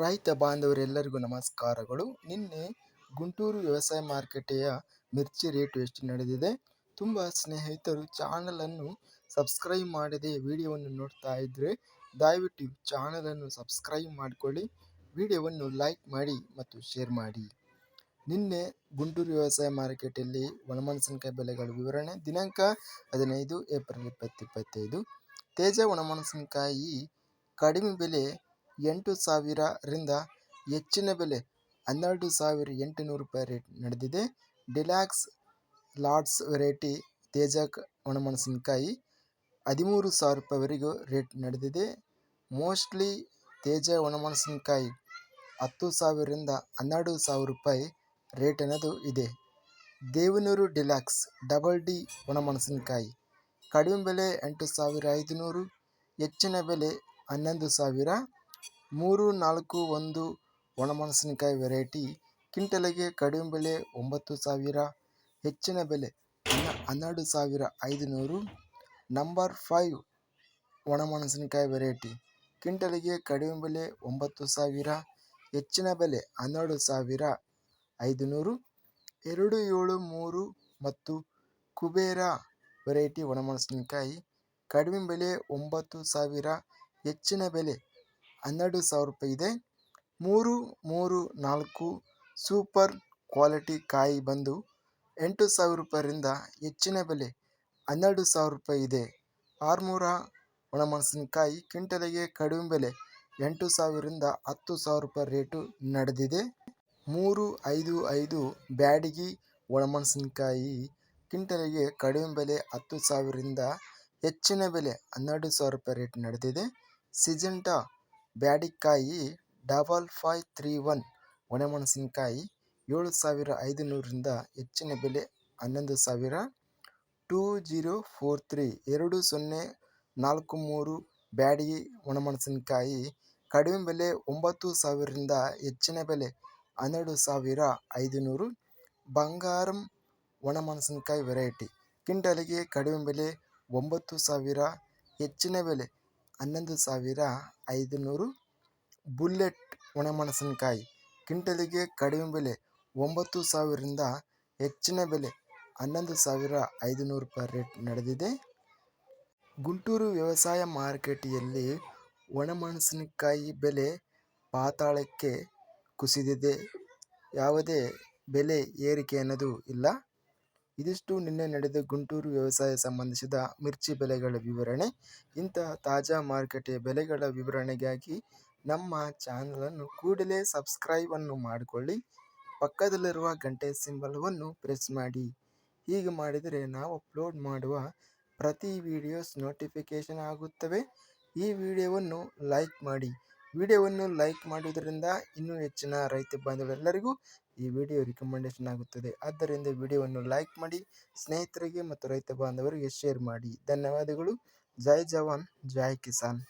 ರೈತ ಬಾಂಧವರೆಲ್ಲರಿಗೂ ನಮಸ್ಕಾರಗಳು. ನಿನ್ನೆ ಗುಂಟೂರು ವ್ಯವಸಾಯ ಮಾರುಕಟ್ಟೆಯ ಮಿರ್ಚಿ ರೇಟ್ ಎಷ್ಟು ನಡೆದಿದೆ? ತುಂಬ ಸ್ನೇಹಿತರು ಚಾನಲನ್ನು ಸಬ್ಸ್ಕ್ರೈಬ್ ಮಾಡದೆ ವಿಡಿಯೋವನ್ನು ನೋಡ್ತಾ ಇದ್ದರೆ ದಯವಿಟ್ಟು ಚಾನಲನ್ನು ಸಬ್ಸ್ಕ್ರೈಬ್ ಮಾಡಿಕೊಳ್ಳಿ, ವಿಡಿಯೋವನ್ನು ಲೈಕ್ ಮಾಡಿ ಮತ್ತು ಶೇರ್ ಮಾಡಿ. ನಿನ್ನೆ ಗುಂಟೂರು ವ್ಯವಸಾಯ ಮಾರುಕಟ್ಟೆಯಲ್ಲಿ ಒಣಮೆಣಸಿನಕಾಯಿ ಬೆಲೆಗಳ ವಿವರಣೆ. ದಿನಾಂಕ ಹದಿನೈದು ಏಪ್ರಿಲ್ ಇಪ್ಪತ್ತಿಪ್ಪತ್ತೈದು ತೇಜ ಒಣಮೆಣಸಿನಕಾಯಿ ಕಡಿಮೆ ಬೆಲೆ ಎಂಟು ಸಾವಿರರಿಂದ ಹೆಚ್ಚಿನ ಬೆಲೆ ಹನ್ನೆರಡು ಸಾವಿರ ಎಂಟುನೂರು ರೂಪಾಯಿ ರೇಟ್ ನಡೆದಿದೆ. ಡಿಲ್ಯಾಕ್ಸ್ ಲಾಡ್ಸ್ ವೆರೈಟಿ ತೇಜಕ್ ಒಣಮೆಣಸಿನಕಾಯಿ ಹದಿಮೂರು ಸಾವಿರ ರೂಪಾಯಿವರೆಗೂ ರೇಟ್ ನಡೆದಿದೆ. ಮೋಸ್ಟ್ಲಿ ತೇಜ ಒಣಮೆಣಸಿನಕಾಯಿ ಹತ್ತು ಸಾವಿರದಿಂದ ಹನ್ನೆರಡು ಸಾವಿರ ರೂಪಾಯಿ ರೇಟ್ ಅನ್ನೋದು ಇದೆ. ದೇವನೂರು ಡಿಲ್ಯಾಕ್ಸ್ ಡಬಲ್ ಡಿ ಒಣಮೆಣಸಿನಕಾಯಿ ಕಡಿಮೆ ಬೆಲೆ ಎಂಟು ಸಾವಿರ ಐದುನೂರು, ಹೆಚ್ಚಿನ ಬೆಲೆ ಹನ್ನೊಂದು ಸಾವಿರ. ಮೂರು, ನಾಲ್ಕು, ಒಂದು ಒಣಮೆಣಸಿನಕಾಯಿ ವೆರೈಟಿ. ಕಿಂಟಲಿಗೆ ಕಡಿಮೆ ಬೆಲೆ ಒಂಬತ್ತು ಸಾವಿರ, ಹೆಚ್ಚಿನ ಬೆಲೆ ಹನ್ನೆರಡು ಸಾವಿರ ಐದು ನೂರು ನಂಬರ್ ಫೈವ್ ಒಣಮೆಣಸಿನಕಾಯಿ ವೆರೈಟಿ. ಕ್ವಿಂಟಲಿಗೆ ಕಡಿಮೆ ಬೆಲೆ ಒಂಬತ್ತು ಸಾವಿರ, ಹೆಚ್ಚಿನ ಬೆಲೆ ಹನ್ನೆರಡು ಸಾವಿರ ಐದು ನೂರು ಎರಡು, ಏಳು, ಮೂರು ಮತ್ತು ಕುಬೇರ ವೆರೈಟಿ ಒಣಮೆಣಸಿನಕಾಯಿ ಕಡಿಮೆ ಬೆಲೆ ಒಂಬತ್ತು ಸಾವಿರ, ಹೆಚ್ಚಿನ ಬೆಲೆ ಹನ್ನೆರಡು ಸಾವಿರ ರೂಪಾಯಿ ಇದೆ. ಮೂರು ಮೂರು, ನಾಲ್ಕು ಸೂಪರ್ ಕ್ವಾಲಿಟಿ ಕಾಯಿ ಬಂದು ಎಂಟು ಸಾವಿರ ರೂಪಾಯಿಂದ ಹೆಚ್ಚಿನ ಬೆಲೆ ಹನ್ನೆರಡು ಸಾವಿರ ರೂಪಾಯಿ ಇದೆ. ಆರುನೂರ ಒಣಮೆಣಸಿನಕಾಯಿ ಕ್ವಿಂಟಲಿಗೆ ಕಡಿಮೆ ಬೆಲೆ ಎಂಟು ಸಾವಿರದಿಂದ ಹತ್ತು ಸಾವಿರ ರೂಪಾಯಿ ರೇಟು ನಡೆದಿದೆ. ಮೂರು, ಐದು ಐದು ಬ್ಯಾಡಗಿ ಒಣಮೆಣಸಿನಕಾಯಿ ಕ್ವಿಂಟಲಿಗೆ ಕಡಿಮೆ ಬೆಲೆ ಹತ್ತು ಸಾವಿರದಿಂದ ಹೆಚ್ಚಿನ ಬೆಲೆ ಹನ್ನೆರಡು ಸಾವಿರ ರೂಪಾಯಿ ರೇಟ್ ನಡೆದಿದೆ. ಸಿಜೆಂಟಾ ಬ್ಯಾಡಿಕಾಯಿ ಡಬಲ್ ಫೈ ತ್ರೀ ಒನ್ ಒಣಮೆಣಸಿನಕಾಯಿ ಏಳು ಸಾವಿರ ಐದು ನೂರರಿಂದ ಹೆಚ್ಚಿನ ಬೆಲೆ ಹನ್ನೊಂದು ಸಾವಿರ ಟೂ ಜೀರೋ ಫೋರ್ ತ್ರೀ ಎರಡು ಸೊನ್ನೆ ನಾಲ್ಕು ಮೂರು ಬ್ಯಾಡಗಿ ಒಣಮೆಣಸಿನಕಾಯಿ ಕಡಿಮೆ ಬೆಲೆ ಒಂಬತ್ತು ಸಾವಿರದಿಂದ ಹೆಚ್ಚಿನ ಬೆಲೆ ಹನ್ನೆರಡು ಸಾವಿರ ಐದು ನೂರು ಬಂಗಾರಂ ಒಣಮೆಣಸಿನಕಾಯಿ ವೆರೈಟಿ. ಕಿಂಟಾಲಿಗೆ ಕಡಿಮೆ ಬೆಲೆ ಒಂಬತ್ತು ಸಾವಿರ ಹೆಚ್ಚಿನ ಬೆಲೆ ಹನ್ನೊಂದು ಸಾವಿರ ಐದುನೂರು ಬುಲ್ಲೆಟ್ ಒಣಮೆಣಸಿನಕಾಯಿ. ಕ್ವಿಂಟಲಿಗೆ ಕಡಿಮೆ ಬೆಲೆ ಒಂಬತ್ತು ಸಾವಿರದಿಂದ ಹೆಚ್ಚಿನ ಬೆಲೆ ಹನ್ನೊಂದು ಸಾವಿರ ಐದುನೂರು ರೂಪಾಯಿ ರೇಟ್ ನಡೆದಿದೆ. ಗುಂಟೂರು ವ್ಯವಸಾಯ ಮಾರುಕಟ್ಟೆಯಲ್ಲಿ ಒಣಮೆಣಸಿನಕಾಯಿ ಬೆಲೆ ಪಾತಾಳಕ್ಕೆ ಕುಸಿದಿದೆ. ಯಾವುದೇ ಬೆಲೆ ಏರಿಕೆ ಅನ್ನೋದು ಇಲ್ಲ. ಇದಿಷ್ಟು ನಿನ್ನೆ ನಡೆದ ಗುಂಟೂರು ವ್ಯವಸಾಯ ಸಂಬಂಧಿಸಿದ ಮಿರ್ಚಿ ಬೆಲೆಗಳ ವಿವರಣೆ, ಇಂತಹ ತಾಜಾ ಮಾರುಕಟ್ಟೆಯ ಬೆಲೆಗಳ ವಿವರಣೆಗಾಗಿ ನಮ್ಮ ಚಾನಲನ್ನು ಕೂಡಲೇ ಸಬ್ಸ್ಕ್ರೈಬನ್ನು ಮಾಡಿಕೊಳ್ಳಿ. ಪಕ್ಕದಲ್ಲಿರುವ ಗಂಟೆ ಸಿಂಬಲ್ವನ್ನು ಪ್ರೆಸ್ ಮಾಡಿ. ಹೀಗೆ ಮಾಡಿದರೆ ನಾವು ಅಪ್ಲೋಡ್ ಮಾಡುವ ಪ್ರತಿ ವಿಡಿಯೋಸ್ ನೋಟಿಫಿಕೇಷನ್ ಆಗುತ್ತವೆ. ಈ ವಿಡಿಯೋವನ್ನು ಲೈಕ್ ಮಾಡಿ. ವಿಡಿಯೋವನ್ನು ಲೈಕ್ ಮಾಡುವುದರಿಂದ ಇನ್ನೂ ಹೆಚ್ಚಿನ ರೈತ ಬಾಂಧವರೆಲ್ಲರಿಗೂ ಈ ವಿಡಿಯೋ ರಿಕಮೆಂಡೇಶನ್ ಆಗುತ್ತದೆ. ಆದ್ದರಿಂದ ವಿಡಿಯೋವನ್ನು ಲೈಕ್ ಮಾಡಿ, ಸ್ನೇಹಿತರಿಗೆ ಮತ್ತು ರೈತ ಬಾಂಧವರಿಗೆ ಶೇರ್ ಮಾಡಿ. ಧನ್ಯವಾದಗಳು. ಜೈ ಜವಾನ್, ಜೈ ಕಿಸಾನ್.